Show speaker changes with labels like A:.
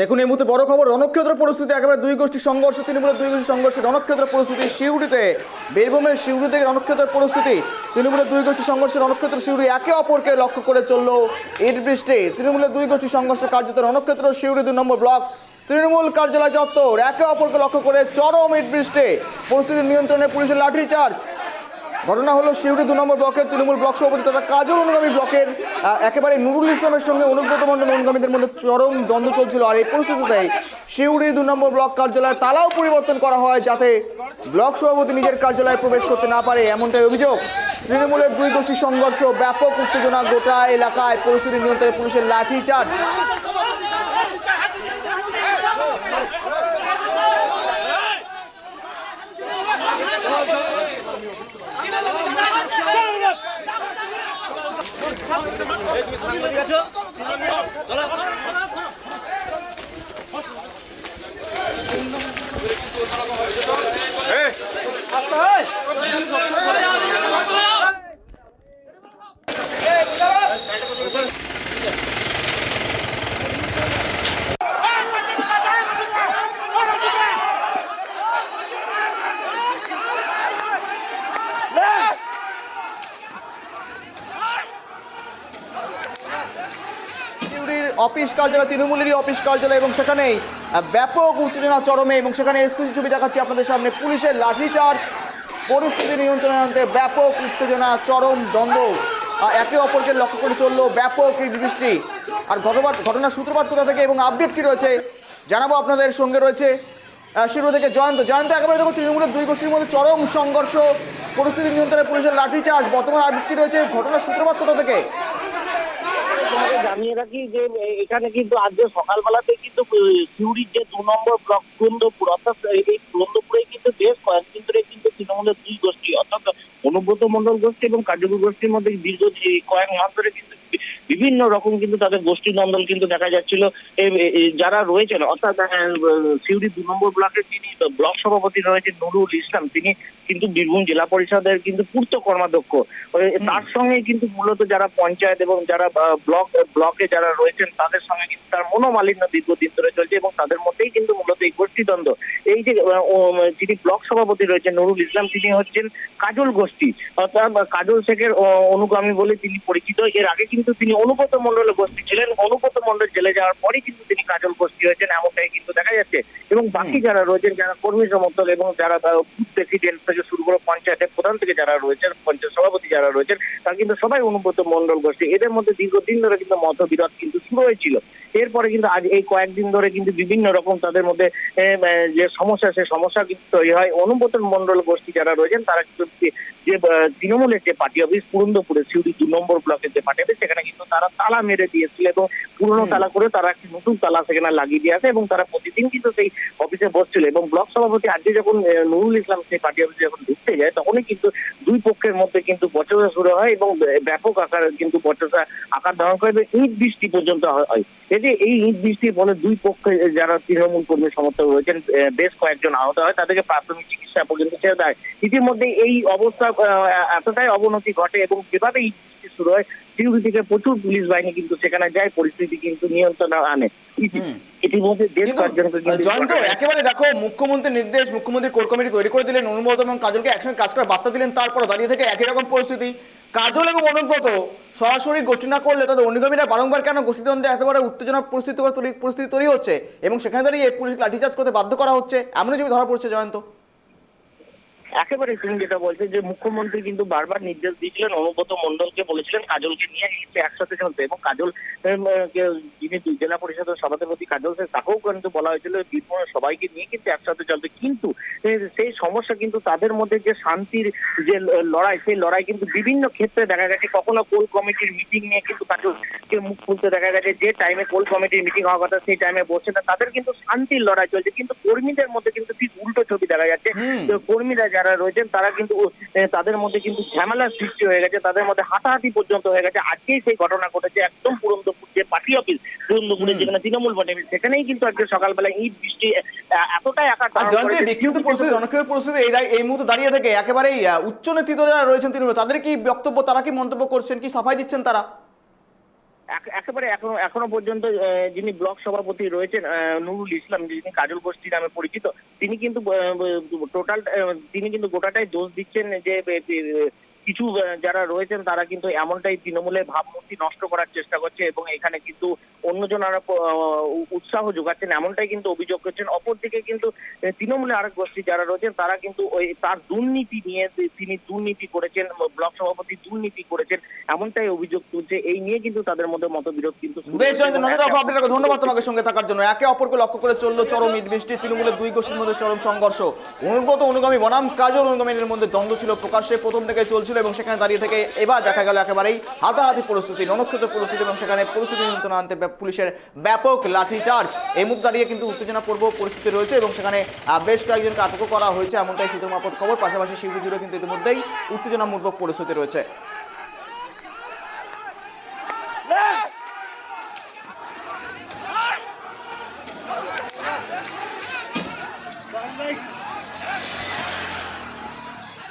A: দেখুন, এই মুহূর্তে বড় খবর, রণক্ষেত্র পরিস্থিতি, একেবারে দুই গোষ্ঠী সংঘর্ষ, তৃণমূলের দুই গোষ্ঠী সংঘর্ষে, রণক্ষেত্র পরিস্থিতি শিউড়িতে বীরভূমের শিউড়ি থেকে রণক্ষেত্রের পরিস্থিতি, তৃণমূলের দুই গোষ্ঠী সংঘর্ষে রণক্ষেত্র শিউড়ি একে অপরকে লক্ষ্য করে চলল ইট বৃষ্টি। তৃণমূলের দুই গোষ্ঠী সংঘর্ষ কার্যত রণক্ষেত্র শিউড়ি দুই নম্বর ব্লক। তৃণমূল কার্যালয় চত্বর, একে অপরকে লক্ষ্য করে চরম ইট বৃষ্টি। পরিস্থিতি নিয়ন্ত্রণে পুলিশের লাঠিচার্জ। ঘটনা হলো শিউড়ি দু নম্বর ব্লকের তৃণমূল ব্লক সভাপতি তথা কাজল অনুগামী ব্লকের একেবারে নুরুল ইসলামের সঙ্গে অনুব্রত মণ্ডল অনুগামীদের মধ্যে চরম দ্বন্দ্ব চলছিল। আর এই পরিস্থিতিতে শিউড়ি দু নম্বর ব্লক কার্যালয়ের তালাও পরিবর্তন করা হয় যাতে ব্লক সভাপতি নিজের কার্যালয়ে প্রবেশ করতে না পারে এমনটাই অভিযোগ। তৃণমূলের দুই গোষ্ঠীর সংঘর্ষ, ব্যাপক উত্তেজনা গোটা এলাকায়। পরিস্থিতি নিয়ন্ত্রণে পুলিশের লাঠি চার্জ সিউড়ির অফিস কার্যালয়, তৃণমূলেরই অফিস কার্যালয় এবং সেখানেই ব্যাপক উত্তেজনা চরমে এবং সেখানে এক্সক্লুসিভ ছবি দেখাচ্ছি আপনাদের সামনে। পুলিশের লাঠিচার্জ, পরিস্থিতি নিয়ন্ত্রণে আনতে ব্যাপক উত্তেজনা, চরম দ্বন্দ্ব। একে অপরকে লক্ষ্য করে চলল ব্যাপক এই বৃষ্টি আর ঘটনা ঘটনার সূত্রপাত কোথা থেকে এবং আপডেট কি রয়েছে জানাব আপনাদের সঙ্গে রয়েছে শিরো থেকে জয়ন্ত। জয়ন্ত, একেবারে দেখো তৃণমূলের দুই গোষ্ঠীর মধ্যে চরম সংঘর্ষ, পরিস্থিতি নিয়ন্ত্রণে পুলিশের লাঠিচার্জ, বর্তমান আপডেট কি রয়েছে, ঘটনার সূত্রপাত কোথা থেকে?
B: তোমাকে জানিয়ে রাখি যে এখানে কিন্তু আজকে সকালবেলাতে কিন্তু সিউড়ির যে দু নম্বর ব্লক কুন্দপুর, অর্থাৎ এই কুন্দপুরে কিন্তু বেশ কয়েকদিন ধরে কিন্তু তৃণমূলের দুই গোষ্ঠী, অর্থাৎ অনুব্রত মন্ডল গোষ্ঠী এবং কার্যকর গোষ্ঠীর মধ্যে দীর্ঘ কয়েক মাস ধরে কিন্তু বিভিন্ন রকম কিন্তু তাদের গোষ্ঠী দ্বন্দ্ব কিন্তু দেখা যাচ্ছিল। যারা রয়েছেন অর্থাৎ সিউড়ি দু নম্বর ব্লকের যিনি ব্লক সভাপতি রয়েছেন নুরুল ইসলাম তিনি কিন্তু বীরভূম জেলা পরিষদের কিন্তু পূর্ত কর্মাধ্যক্ষ। তার সঙ্গে কিন্তু মূলত যারা পঞ্চায়েত এবং যারা ব্লক ব্লকে যারা রয়েছেন তাদের সঙ্গে কিন্তু তার মনোমালিন্য দীর্ঘদিন ধরে চলছে এবং তাদের মধ্যেই কিন্তু মূলত এই গোষ্ঠীদ্বন্দ্ব। এই যে যিনি ব্লক সভাপতি রয়েছেন নুরুল ইসলাম তিনি হচ্ছেন কাজল গোষ্ঠী। অর্থাৎ কাজল শেখের অনুগামী বলে তিনি পরিচিত। এর আগে কিন্তু তিনি অনুব্রত মন্ডলের গোষ্ঠী ছিলেন। অনুব্রত মন্ডল জেলে যাওয়ার পরে কিন্তু তিনি কাজল গোষ্ঠী হয়েছেন এমনটাই কিন্তু দেখা যাচ্ছে। এবং বাকি যারা রয়েছেন যারা কর্মী সমর্থক এবং যারা বুথ প্রেসিডেন্ট থেকে শুরু করে পঞ্চায়েতের প্রধান থেকে যারা রয়েছেন পঞ্চায়েত সভাপতি যারা রয়েছেন তারা কিন্তু সবাই অনুব্রত মন্ডল গোষ্ঠী। এদের মধ্যে দীর্ঘদিন ধরে কিন্তু মতবিরোধ কিন্তু শুরু হয়েছিল। এরপরে কিন্তু আজ এই কয়েকদিন ধরে কিন্তু বিভিন্ন রকম তাদের মধ্যে যে সমস্যা, সে সমস্যা কিন্তু তৈরি হয়। অনুমোদন মন্ডল গোষ্ঠী যারা রয়েছেন, তারা কিন্তু যে- তৃণমূলের যে পার্টি, অফিস পুরন্দপুরে সিউড়ি দু নম্বর ব্লকের যে পার্টি অফিস সেখানে কিন্তু তারা তালা মেরে দিয়েছিল এবং পুরনো তালা করে তারা একটি নতুন তালা সেখানে লাগিয়ে দিয়ে আসে এবং তারা প্রতিদিন কিন্তু সেই অফিসে বসছিল এবং ব্লক সভাপতি আজকে যখন নুরুল ইসলাম সেই পার্টি অফিসে যখন ঢুকতে যায় তখনই কিন্তু দুই পক্ষের মধ্যে কিন্তু বচসা শুরু হয় এবং ব্যাপক আকার কিন্তু বচসা আকার ধারণ করে এবং ইট বৃষ্টি পর্যন্ত হয় এই যে এই ইট বৃষ্টির ফলে দুই পক্ষে যারা তৃণমূল কর্মী সমর্থক রয়েছেন বেশ কয়েকজন আহত হয় তাদেরকে প্রাথমিক চিকিৎসা পর্যন্ত ছেড়ে দেয় ইতিমধ্যে এই অবস্থা এতটাই অবনতি ঘটে এবং যেভাবে বৃষ্টি শুরু হয়। সিউড়ি থেকে প্রচুর পুলিশ বাহিনী কিন্তু সেখানে যায় পরিস্থিতি কিন্তু নিয়ন্ত্রণে আনে। ইতিমধ্যে বেশ কয়েকজনকে কিন্তু
A: একেবারে দেখো মুখ্যমন্ত্রীর নির্দেশ মুখ্যমন্ত্রী কোর কমিটি তৈরি করে দিলেন অনুব্রত এবং কাজলকে একসঙ্গে কাজ করার বার্তা দিলেন তারপর দাঁড়িয়ে থেকে একই রকম পরিস্থিতি। কাজল এবং অনুব্রত সরাসরি গোষ্ঠী না করলে তাদের অনুগামীরা বারংবার কেন গোষ্ঠীদ্বন্দ্বে একেবারে উত্তেজনা পরিস্থিতি তৈরি- পরিস্থিতি তৈরি হচ্ছে? এবং সেখানে দাঁড়িয়ে পুলিশ লাঠিচার্জ করতে বাধ্য করা হচ্ছে? এমনই ছবি ধরা পড়ছে জয়ন্ত।
B: একেবারে তুমি যেটা বলছে যে মুখ্যমন্ত্রী কিন্তু বারবার নির্দেশ দিয়েছিলেন অনুব্রত মন্ডলকে বলেছিলেন কাজলকে নিয়ে কিন্তু একসাথে চলতে। এবং কাজল যিনি জেলা পরিষদের সভাপতি কাজল তাকেও কিন্তু বলা হয়েছিল বীরভূমের সবাইকে নিয়ে কিন্তু একসাথে চলতে। কিন্তু সেই সমস্যা কিন্তু তাদের মধ্যে যে শান্তির যে লড়াই সেই লড়াই কিন্তু বিভিন্ন ক্ষেত্রে দেখা গেছে। কখনো কোল কমিটির মিটিং নিয়ে কিন্তু কাজলকে মুখ খুলতে দেখা গেছে। যে টাইমে কোল কমিটির মিটিং হওয়ার কথা সেই টাইমে বসছে না। তাদের কিন্তু শান্তির লড়াই চলছে। কিন্তু কর্মীদের মধ্যে কিন্তু ঠিক উল্টো ছবি দেখা যাচ্ছে। কর্মীরা যারা রয়েছেন তারা কিন্তু তাদের মধ্যে কিন্তু ঝামেলার সৃষ্টি হয়ে গেছে তাদের মধ্যে হাতাহাতি পর্যন্ত হয়ে গেছে। আজকেই সেই ঘটনা ঘটেছে একদম পুরন্দপুর যে পার্টি অফিস পুরন্দপুরে যেখানে তৃণমূল পার্টি অফিস সেখানেই কিন্তু আজকে সকালবেলা ইট বৃষ্টি এতটাই ধারণ
A: এই বিক্ষিপ্ত পরিস্থিতি রণক্ষেত্র পরিস্থিতি এই এই মুহূর্তে দাঁড়িয়ে থেকে একেবারেই উচ্চ নেতৃত্ব যারা রয়েছেন তৃণমূল তাদের কি বক্তব্য তারা কি মন্তব্য করছেন কি সাফাই দিচ্ছেন তারা?
B: এক- একেবারে এখনও এখনও পর্যন্ত যিনি ব্লক সভাপতি রয়েছেন নুরুল ইসলাম, যিনি কাজল গোষ্ঠী নামে পরিচিত, তিনি কিন্তু টোটাল তিনি কিন্তু গোটাটাই দোষ দিচ্ছেন যে কিছু যারা রয়েছেন তারা কিন্তু এমনটাই তৃণমূলের ভাবমূর্তি নষ্ট করার চেষ্টা করছে এবং এখানে কিন্তু অন্যজনারা উৎসাহ যোগাচ্ছেন। এমনটাই কিন্তু অভিযোগ করছেন। অপরদিকে কিন্তু আহ, তৃণমূলের আরেক গোষ্ঠী যারা রয়েছেন তারা কিন্তু ওই তার দুর্নীতি নিয়ে তিনি দুর্নীতি করেছেন ব্লক সভাপতি দুর্নীতি করেছেন এমনটাই অভিযোগ তুলছে। এই নিয়ে কিন্তু তাদের মধ্যে মতবিরোধ কিন্তু
A: বেশ ধন্যবাদ তোমাকে সঙ্গে থাকার জন্য। একে অপরকে লক্ষ্য করে চলল চরম বৃষ্টি তৃণমূলের দুই গোষ্ঠীর মধ্যে চরম সংঘর্ষ। অনুগত অনুগামী বনাম কাজল অনুগামীদের মধ্যে দ্বন্দ্ব ছিল প্রকাশ্যে। প্রথম থেকে চলছিল এবং সেখানে দাঁড়িয়ে থেকে এবার দেখা গেল একেবারেই হাতাহাতি পরিস্থিতি, ননক্ষিত পরিস্থিতি এবং সেখানে পরিস্থিতি নিয়ন্ত্রণ আনতে পুলিশের ব্যাপক লাঠিচার্জ এই মুখ দাঁড়িয়ে কিন্তু উত্তেজনা পূর্ব পরিস্থিতি রয়েছে এবং সেখানে বেশ কয়েকজনকে আটকও করা হয়েছে এমনটাই মারফত খবর। পাশাপাশি শিল্পী জুড়ে কিন্তু ইতিমধ্যেই উত্তেজনামূলক পরিস্থিতি রয়েছে।